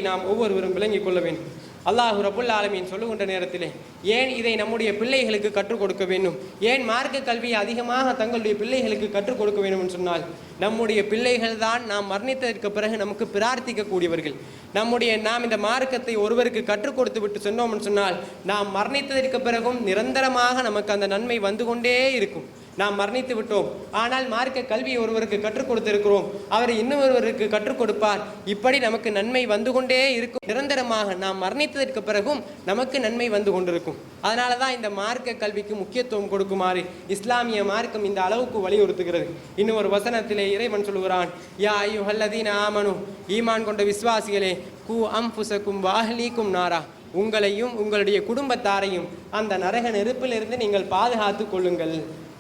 நாம் ஒவ்வொருவரும் விளங்கிக் கொள்ள வேண்டும். அல்லாஹ் ரபுல் ஆலமீன் சொல்லுகின்ற நேரத்திலே ஏன் இதை நம்முடைய பிள்ளைகளுக்கு கற்றுக் கொடுக்க வேண்டும்? ஏன் மார்க்க கல்வியை அதிகமாக தங்களுடைய பிள்ளைகளுக்கு கற்றுக் கொடுக்க வேண்டும்? என்று சொன்னால் நம்முடைய பிள்ளைகள் தான் நாம் மரணித்ததற்கு பிறகு நமக்கு பிரார்த்திக்கக்கூடியவர்கள். நம்முடைய நாம் இந்த மார்க்கத்தை ஒருவருக்கு கற்றுக் கொடுத்து விட்டு சொன்னோம் சொன்னால் நாம் மரணித்ததற்கு பிறகும் நிரந்தரமாக நமக்கு அந்த நன்மை வந்து கொண்டே இருக்கும். நாம் மரணித்து விட்டோம். ஆனால் மார்க்க கல்வி ஒருவருக்கு கற்றுக் கொடுத்திருக்கிறோம். அவர் இன்னொருவருக்கு கற்றுக் கொடுப்பார். இப்படி நமக்கு நன்மை வந்து கொண்டே இருக்கும். நிரந்தரமாக நாம் மரணித்ததற்கு பிறகும் நமக்கு நன்மை வந்து கொண்டிருக்கும். அதனால தான் இந்த மார்க்க கல்விக்கு முக்கியத்துவம் கொடுக்குமாறு இஸ்லாமிய மார்க்கம் இந்த அளவுக்கு வலியுறுத்துகிறது. இன்னும் ஒரு வசனத்திலே இறைவன் சொல்கிறான் யா ஐயோ ஹல்லதீன ஆமனு ஈமான் கொண்ட விசுவாசிகளே கு அம்புசக்கும் வாஹ்லீக்கும் நாரா. உங்களையும் உங்களுடைய குடும்பத்தாரையும் அந்த நரக நெருப்பிலிருந்து நீங்கள் பாதுகாத்து கொள்ளுங்கள்.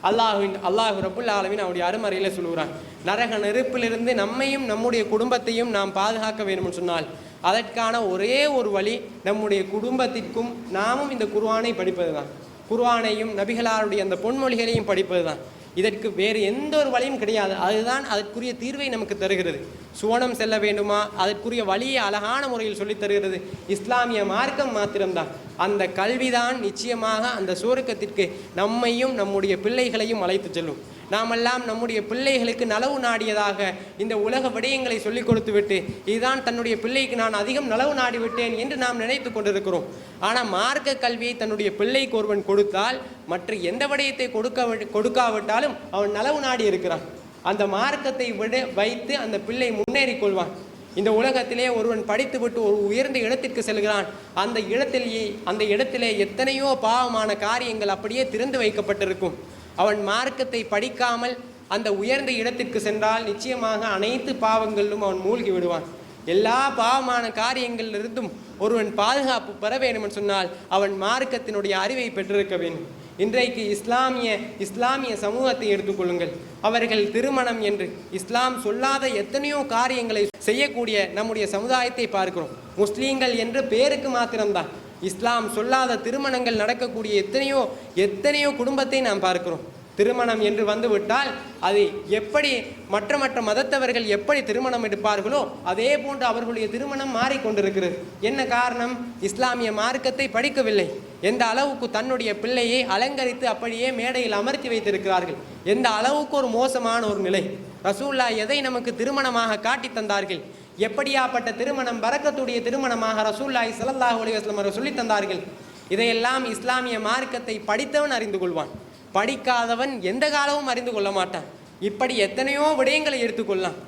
அல்லாஹுவின் அல்லாஹு ரபுல் ஆலமின் அவருடைய அருமறையில் சொல்லுகிறான் நரக நெருப்பிலிருந்து நம்மையும் நம்முடைய குடும்பத்தையும் நாம் பாதுகாக்க வேண்டும்னு சொன்னால் அதற்கான ஒரே ஒரு வழி நம்முடைய குடும்பத்திற்கும் நாமும் இந்த குர்வானை படிப்பது தான் குர்வானையும் நபிகளாருடைய அந்த பொன்மொழிகளையும் படிப்பது தான் இதற்கு வேறு எந்த ஒரு வழியும் கிடையாது. அதுதான் அதற்குரிய தீர்வை நமக்கு தருகிறது. சுவனம் செல்ல வேண்டுமா? அதற்குரிய வழியை அழகான முறையில் சொல்லித் தருகிறது. இஸ்லாமிய மார்க்கம் மாத்திரம்தான். அந்த கல்விதான் நிச்சயமாக அந்த சுவர்க்கத்திற்கு நம்மையும் நம்முடைய பிள்ளைகளையும் அழைத்து செல்லும். நாமெல்லாம் நம்முடைய பிள்ளைகளுக்கு நலவு நாடியதாக இந்த உலக விடயங்களை சொல்லிக் கொடுத்து விட்டு இதுதான் தன்னுடைய பிள்ளைக்கு நான் அதிகம் நலவு நாடி விட்டேன் என்று நாம் நினைத்து கொண்டிருக்கிறோம். ஆனால் மார்க்க கல்வியை தன்னுடைய பிள்ளைக்கு ஒருவன் கொடுத்தால் மற்ற எந்த விடயத்தை கொடுக்க கொடுக்காவிட்டாலும் அவன் நலவு நாடி இருக்கிறான் அந்த மார்க்கத்தை விட வைத்து அந்த பிள்ளை முன்னேறி கொள்வான். இந்த உலகத்திலே ஒருவன் படித்துவிட்டு ஒரு உயர்ந்த இடத்திற்கு செல்கிறான். அந்த இடத்திலேயே அந்த இடத்திலே எத்தனையோ பாவமான காரியங்கள் அப்படியே திறந்து வைக்கப்பட்டிருக்கும். அவன் மார்க்கத்தை படிக்காமல் அந்த உயர்ந்த இடத்திற்கு சென்றால் நிச்சயமாக அனைத்து பாவங்களிலும் அவன் மூழ்கி விடுவான். எல்லா பாவமான காரியங்களிலிருந்தும் ஒருவன் பாதுகாப்பு பெற வேண்டும் சொன்னால் அவன் மார்க்கத்தினுடைய அறிவை பெற்றிருக்க வேண்டும். இன்றைக்கு இஸ்லாமிய இஸ்லாமிய சமூகத்தை எடுத்துக்கொள்ளுங்கள். அவர்கள் திருமணம் என்று இஸ்லாம் சொல்லாத எத்தனையோ காரியங்களை செய்யக்கூடிய நம்முடைய சமுதாயத்தை பார்க்கிறோம். முஸ்லீம்கள் என்று பேருக்கு மாத்திரம்தான். இஸ்லாம் சொல்லாத திருமணங்கள் நடக்கக்கூடிய எத்தனையோ எத்தனையோ குடும்பத்தை நாம் பார்க்கிறோம். திருமணம் என்று வந்துவிட்டால் அது எப்படி மற்ற மற்ற மதத்தவர்கள் எப்படி திருமணம் எடுப்பார்களோ அதே போன்று அவர்களுடைய திருமணம் மாறிக்கொண்டிருக்கிறது. என்ன காரணம்? இஸ்லாமிய மார்க்கத்தை படிக்கவில்லை. எந்த அளவுக்கு தன்னுடைய பிள்ளையை அலங்கரித்து அப்படியே மேடையில் அமர்த்தி வைத்திருக்கிறார்கள்? எந்த அளவுக்கு ஒரு மோசமான ஒரு நிலை? ரசூல்லா எதை நமக்கு திருமணமாக காட்டி தந்தார்கள்? எப்படியாப்பட்ட திருமணம் பறக்கத்துடைய திருமணமாக ரசூல்லாய் சலல்லாஹ் அலி வஸ்லம் அவர்கள் சொல்லித் தந்தார்கள்? இதையெல்லாம் இஸ்லாமிய மார்க்கத்தை படித்தவன் அறிந்து கொள்வான். படிக்காதவன் எந்த காலமும் அறிந்து கொள்ள மாட்டான். இப்படி எத்தனையோ விடயங்களை எடுத்துக்கொள்ளலாம்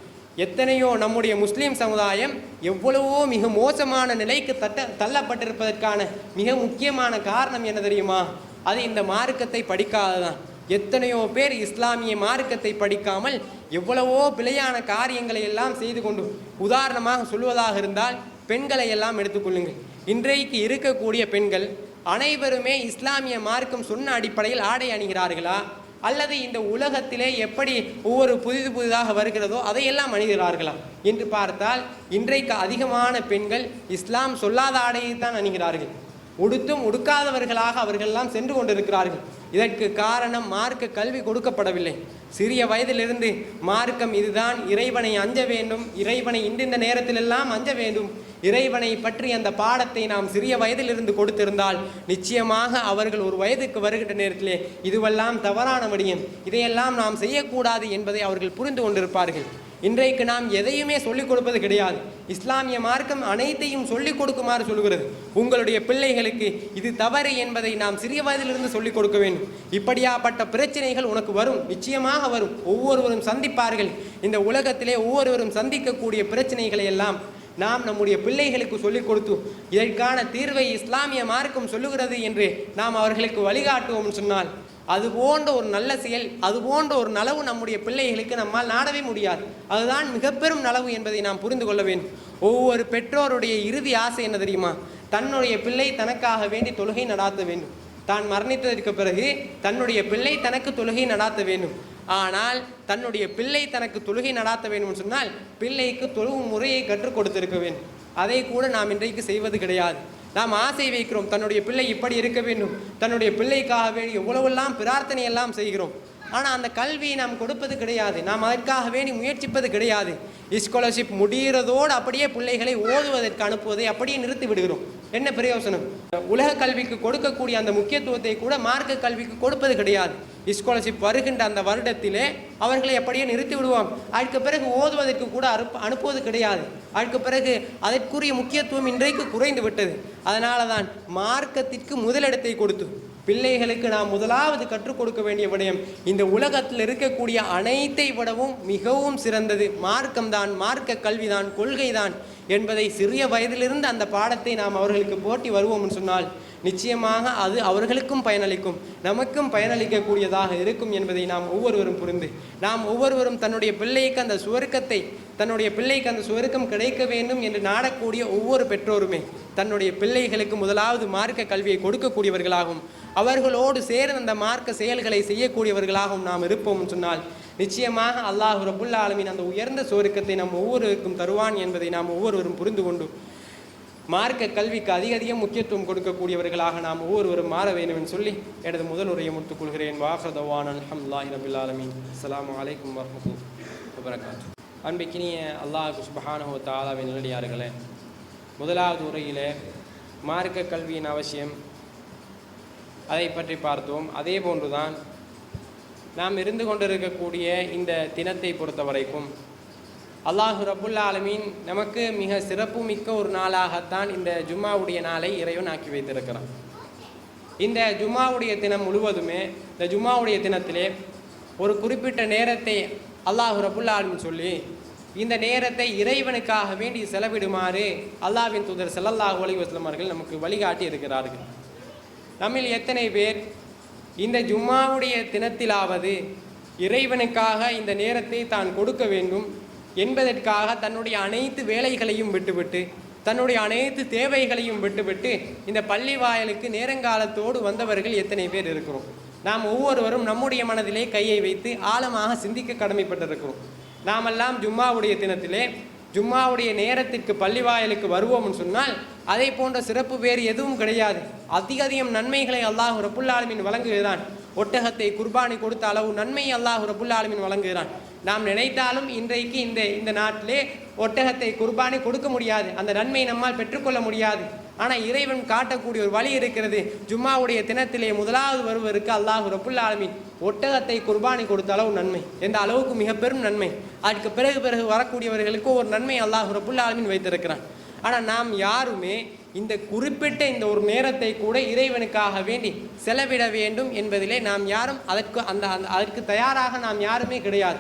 எத்தனையோ நம்முடைய முஸ்லீம் சமுதாயம் எவ்வளவோ மிக மோசமான நிலைக்கு தட்ட தள்ளப்பட்டிருப்பதற்கான மிக முக்கியமான காரணம் என்ன தெரியுமா? அது இந்த மார்க்கத்தை படிக்காததான். எத்தனையோ பேர் இஸ்லாமிய மார்க்கத்தை படிக்காமல் எவ்வளவோ பிழையான காரியங்களை எல்லாம் செய்து கொண்டு உதாரணமாக சொல்வதாக இருந்தால் பெண்களை எல்லாம் எடுத்துக்கொள்ளுங்கள் இன்றைக்கு இருக்கக்கூடிய பெண்கள் அனைவருமே இஸ்லாமிய மார்க்கம் சொன்ன அடிப்படையில் ஆடை அணிகிறார்களா? அல்லது இந்த உலகத்திலே எப்படி ஒவ்வொரு புதிது புதிதாக வருகிறதோ அதையெல்லாம் அணிகிறார்களா? என்று பார்த்தால் இன்றைக்கு அதிகமான பெண்கள் இஸ்லாம் சொல்லாத ஆடையை தான் அணிகிறார்கள். உடுத்தும் உடுக்காதவர்களாக அவர்களெல்லாம் சென்று கொண்டிருக்கிறார்கள். இதற்கு காரணம் மார்க்க கல்வி கொடுக்கப்படவில்லை. சிறிய வயதிலிருந்து மார்க்கம் இதுதான். இறைவனை அஞ்ச வேண்டும். இறைவனை இந்திந்த நேரத்திலெல்லாம் அஞ்ச வேண்டும். இறைவனை பற்றி அந்த பாடத்தை நாம் சிறிய வயதிலிருந்து கொடுத்திருந்தால் நிச்சயமாக அவர்கள் ஒரு வயதுக்கு வருகின்ற நேரத்திலே இதுவெல்லாம் தவறான விடயம். இதையெல்லாம் நாம் செய்யக்கூடாது என்பதை அவர்கள் புரிந்து கொண்டிருப்பார்கள். இன்றைக்கு நாம் எதையுமே சொல்லிக் கொடுப்பது கிடையாது. இஸ்லாமிய மார்க்கம் அனைத்தையும் சொல்லிக் கொடுக்குமாறு சொல்கிறது. உங்களுடைய பிள்ளைகளுக்கு இது தவறு என்பதை நாம் சிறிய வயதிலிருந்து சொல்லிக் கொடுக்க வேண்டும். இப்படியாப்பட்ட பிரச்சனைகள் உனக்கு வரும். நிச்சயமாக வரும். ஒவ்வொருவரும் சந்திப்பார்கள். இந்த உலகத்திலே ஒவ்வொருவரும் சந்திக்கக்கூடிய பிரச்சனைகளை எல்லாம் நாம் நம்முடைய பிள்ளைகளுக்கு சொல்லிக் கொடுத்து இதற்கான தீர்வை இஸ்லாமிய மார்க்கம் சொல்லுகிறது என்று நாம் அவர்களுக்கு வழிகாட்டுவோம் சொன்னால் அது போன்ற ஒரு நல்ல செயல் அது போன்ற ஒரு நலவு நம்முடைய பிள்ளைகளுக்கு நம்மால் நாடவே முடியாது. அதுதான் மிகப்பெரும் நலவு என்பதை நாம் புரிந்து கொள்ள வேண்டும். ஒவ்வொரு பெற்றோருடைய இறுதி ஆசை என்ன தெரியுமா? தன்னுடைய பிள்ளை தனக்காக வேண்டி தொழுகை நடாத்த வேண்டும். தான் மரணித்ததற்கு பிறகு தன்னுடைய பிள்ளை தனக்கு தொழுகை நடாத்த வேண்டும். ஆனால் தன்னுடைய பிள்ளை தனக்கு தொழுகை நடாத்த வேண்டும் சொன்னால் பிள்ளைக்கு தொழுகும் முறையை கற்றுக் கொடுத்திருக்க வேண்டும். அதை கூட நாம் இன்றைக்கு செய்வது கிடையாது. நாம் ஆசை வைக்கிறோம். தன்னுடைய பிள்ளை இப்படி இருக்க வேண்டும். தன்னுடைய பிள்ளைக்காக வேண்டி எவ்வளவெல்லாம் பிரார்த்தனை எல்லாம் செய்கிறோம். ஆனால் அந்த கல்வியை நாம் கொடுப்பது கிடையாது. நாம் அதற்காக வேண்டி முயற்சிப்பது கிடையாது. ஸ்காலர்ஷிப் முடிகிறதோடு அப்படியே பிள்ளைகளை ஓதுவதற்கு அனுப்புவதை அப்படியே நிறுத்தி விடுகிறோம். என்ன பிரயோசனம்? உலக கல்விக்கு கொடுக்கக்கூடிய அந்த முக்கியத்துவத்தை கூட மார்க்க கல்விக்கு கொடுப்பது கிடையாது. ஸ்காலர்ஷிப் வருகின்ற அந்த வருடத்திலே அவர்களை அப்படியே நிறுத்தி விடுவோம். அதுக்கு பிறகு ஓதுவதற்கு கூட அனுப்ப அனுப்புவது கிடையாது. அதுக்கு பிறகு அதற்குரிய முக்கியத்துவம் இன்றைக்கு குறைந்து விட்டது. அதனால தான் மார்க்கத்திற்கு முதலிடத்தை கொடுத்து பிள்ளைகளுக்கு நாம் முதலாவது கற்றுக் கொடுக்க வேண்டிய விடயம் இந்த உலகத்தில் இருக்கக்கூடிய அனைத்தை விடவும் மிகவும் சிறந்தது. மார்க்கம்தான் மார்க்க கல்விதான் கொள்கைதான் என்பதை சிறிய வயதிலிருந்து அந்த பாடத்தை நாம் அவர்களுக்கு போட்டி வருவோம்னு சொன்னால் நிச்சயமாக அது அவர்களுக்கும் பயனளிக்கும் நமக்கும் பயனளிக்கக்கூடியதாக இருக்கும் என்பதை நாம் ஒவ்வொருவரும் புரிந்து நாம் ஒவ்வொருவரும் தன்னுடைய பிள்ளைக்கு அந்த சுவர்க்கத்தை தன்னுடைய பிள்ளைக்கு அந்த சுவருக்கம் கிடைக்க வேண்டும் என்று நாடக்கூடிய ஒவ்வொரு பெற்றோருமே தன்னுடைய பிள்ளைகளுக்கு முதலாவது மார்க்க கல்வியை கொடுக்கக்கூடியவர்களாகவும் அவர்களோடு சேர்ந்து அந்த மார்க்க செயல்களை செய்யக்கூடியவர்களாகவும் நாம் இருப்போம் சொன்னால் நிச்சயமாக அல்லாஹ் ரபுல்லா ஆலமின் அந்த உயர்ந்த சுவருக்கத்தை நாம் ஒவ்வொருவருக்கும் தருவான் என்பதை நாம் ஒவ்வொருவரும் புரிந்து கொண்டு மார்க்க கல்விக்கு அதிக அதிகம் முக்கியத்துவம் கொடுக்கக்கூடியவர்களாக நாம் ஒவ்வொருவரும் மாற வேண்டும் என்று சொல்லி எனது முதல் உரையை முடித்துக் கொள்கிறேன். வாஹதவான் அல்ஹம்லாஹி ரபில் ஆலமின். அலாம் வலைக்கம் வரமத்து வபரகாத்து அன்பிக்கினிய அல்லாஹ் சுபஹானஹு தாலாவின் நிலடியார்களே முதலாவது உரையிலே மார்க்க கல்வியின் அவசியம். அதை பற்றி பார்த்தோம். அதே போன்றுதான் நாம் இருந்து கொண்டிருக்கக்கூடிய இந்த தினத்தை பொறுத்த வரைக்கும் அல்லாஹு ரபுல்லா ஆலமீன் நமக்கு மிக சிறப்பு மிக்க ஒரு நாளாகத்தான் இந்த ஜும்மாவுடைய நாளை இறைவன் ஆக்கி வைத்திருக்கிறான். இந்த ஜும்மாவுடைய தினம் முழுவதுமே இந்த ஜும்மாவுடைய தினத்திலே ஒரு குறிப்பிட்ட நேரத்தை அல்லாஹு ரபுல்லாலும் சொல்லி இந்த நேரத்தை இறைவனுக்காக வேண்டி செலவிடுமாறு அல்லாஹ்வின் தூதர் செல்லல்லாஹ் அலைஹி நமக்கு வழிகாட்டி இருக்கிறார்கள். நம்மில் எத்தனை பேர் இந்த ஜும்மாவுடைய தினத்திலாவது இறைவனுக்காக இந்த நேரத்தை தான் கொடுக்க வேண்டும் என்பதற்காக தன்னுடைய அனைத்து வேலைகளையும் விட்டுவிட்டு தன்னுடைய அனைத்து தேவைகளையும் விட்டுவிட்டு இந்த பள்ளி வாயலுக்கு நேரங்காலத்தோடு வந்தவர்கள் எத்தனை பேர் இருக்கிறோம்? நாம் ஒவ்வொருவரும் நம்முடைய மனதிலே கையை வைத்து ஆழமாக சிந்திக்க கடமைப்பட்டிருக்கிறோம். நாமெல்லாம் ஜும்மாவுடைய தினத்திலே ஜும்மாவுடைய நேரத்திற்கு பள்ளி வாயலுக்கு வருவோம்னு சொன்னால் அதை போன்ற சிறப்பு வேறு எதுவும் கிடையாது. அதிக அதிகம் நன்மைகளை அல்லாஹ் ரபுல்லாலுமின் வழங்குகிறான். ஒட்டகத்தை குர்பானி கொடுத்த அளவு நன்மை அல்லாஹ் ரபுல்லாலுமின் வழங்குகிறான். நாம் நினைத்தாலும் இன்றைக்கு இந்த இந்த நாட்டிலே ஒட்டகத்தை குர்பானி கொடுக்க முடியாது. அந்த நன்மை நம்மால் பெற்றுக்கொள்ள முடியாது. ஆனால் இறைவன் காட்டக்கூடிய ஒரு வழி இருக்கிறது ஜும்மாவுடைய தினத்திலே முதலாவது வருவருக்கு அல்லாஹ் ரபுல்லா ஆலமின் ஒட்டகத்தை குர்பானி கொடுத்த அளவு நன்மை. எந்த அளவுக்கு மிக பெரும் நன்மை. அதுக்கு பிறகு பிறகு வரக்கூடியவர்களுக்கு ஒரு நன்மை அல்லாஹ் ரபுல்லா ஆலமின் வைத்திருக்கிறான். ஆனால் நாம் யாருமே இந்த குறிப்பிட்ட இந்த ஒரு நேரத்தை கூட இறைவனுக்காக வேண்டி செலவிட வேண்டும் என்பதிலே நாம் யாரும் அதற்கு அந்த அதற்கு தயாராக நாம் யாருமே கிடையாது.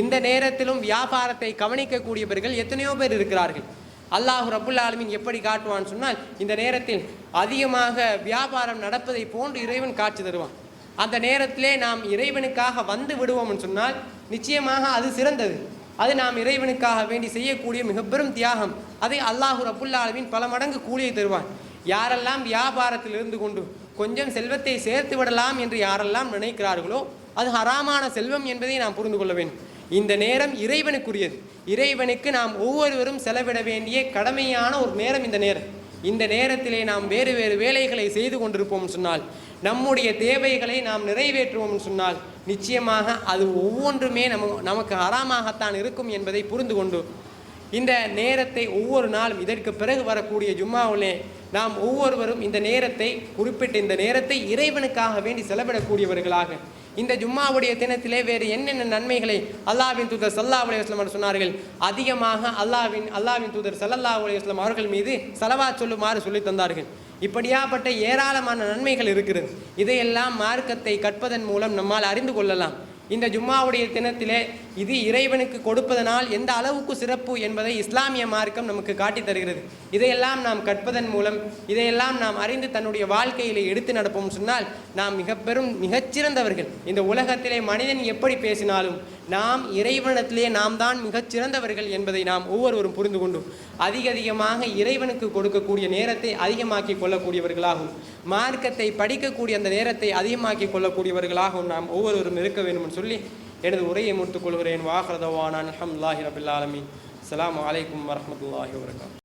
இந்த நேரத்திலும் வியாபாரத்தை கவனிக்கக்கூடியவர்கள் எத்தனையோ பேர் இருக்கிறார்கள். அல்லாஹ் ரபுல் ஆலமின் எப்படி காட்டுவான்னு சொன்னால் இந்த நேரத்தில் அதிகமாக வியாபாரம் நடப்பதை போன்று இறைவன் காட்சி தருவான். அந்த நேரத்திலே நாம் இறைவனுக்காக வந்து விடுவோம்னு சொன்னால் நிச்சயமாக அது சிறந்தது. அது நாம் இறைவனுக்காக வேண்டி செய்யக்கூடிய மிக பெரும் தியாகம். அதை அல்லாஹு ரபுல் ஆலமீன் பல மடங்கு கூலியை தருவான். யாரெல்லாம் வியாபாரத்தில் இருந்து கொண்டு கொஞ்சம் செல்வத்தை சேர்த்து விடலாம் என்று யாரெல்லாம் நினைக்கிறார்களோ அது ஹராமான செல்வம் என்பதை நாம் புரிந்து கொள்ள வேண்டும். இந்த நேரம் இறைவனுக்குரியது. இறைவனுக்கு நாம் ஒவ்வொருவரும் செலவிட வேண்டிய கடமையான ஒரு நேரம் இந்த நேரம். இந்த நேரத்திலே நாம் வேறு வேறு வேலைகளை செய்து கொண்டிருப்போம் சொன்னால் நம்முடைய தேவைகளை நாம் நிறைவேற்றுவோம் சொன்னால் நிச்சயமாக அது ஒவ்வொன்றுமே நம்ம நமக்கு அறாமாகத்தான் இருக்கும் என்பதை புரிந்து கொண்டு இந்த நேரத்தை ஒவ்வொரு நாளும் இதற்கு பிறகு வரக்கூடிய ஜும்மாவிலே நாம் ஒவ்வொருவரும் இந்த நேரத்தை குறிப்பிட்ட இந்த நேரத்தை இறைவனுக்காக வேண்டி செலவிடக்கூடியவர்களாக. இந்த ஜும்மாவுடைய தினத்திலே வேறு என்னென்ன நன்மைகளை அல்லாவின் தூதர் சல்லா அலி வஸ்லம் சொன்னார்கள்? அதிகமாக அல்லாவின் அல்லாவின் தூதர் சல்லல்லா அலி வஸ்லம் அவர்கள் மீது செலவா சொல்லுமாறு சொல்லி தந்தார்கள். இப்படியாப்பட்ட ஏராளமான நன்மைகள் இருக்கிறது. இதையெல்லாம் மார்க்கத்தை கற்பதன் மூலம் நம்மால் அறிந்து கொள்ளலாம். இந்த ஜும்மாவுடைய தினத்திலே இது இறைவனுக்கு கொடுப்பதனால் எந்த அளவுக்கு சிறப்பு என்பதை இஸ்லாமிய மார்க்கம் நமக்கு காட்டித் தருகிறது. இதையெல்லாம் நாம் கற்பதன் மூலம் இதையெல்லாம் நாம் அறிந்து தன்னுடைய வாழ்க்கையிலே எடுத்து நடப்போம் சொன்னால் நாம் மிக பெரும் மிகச்சிறந்தவர்கள் இந்த உலகத்திலே மனிதன் எப்படி பேசினாலும் நாம் இறைவனத்திலே நாம் தான் மிகச்சிறந்தவர்கள் என்பதை நாம் ஒவ்வொருவரும் புரிந்து கொண்டும் அதிக அதிகமாக இறைவனுக்கு கொடுக்கக்கூடிய நேரத்தை அதிகமாக்கி கொள்ளக்கூடியவர்களாகும் மார்க்கத்தை படிக்கக்கூடிய அந்த நேரத்தை அதிகமாக்கி கொள்ளக்கூடியவர்களாகவும் நாம் ஒவ்வொருவரும் இருக்க வேண்டும் என்று சொல்லி எனது உரையை முடித்துக் கொள்கிறேன். வாஹரதவான் அல்ஹம்துல்லாஹி ரபில் ஆலமீன். அலாம் அலைக்கும் வரஹ்மத்துல்லாஹி வபரகாத்துஹு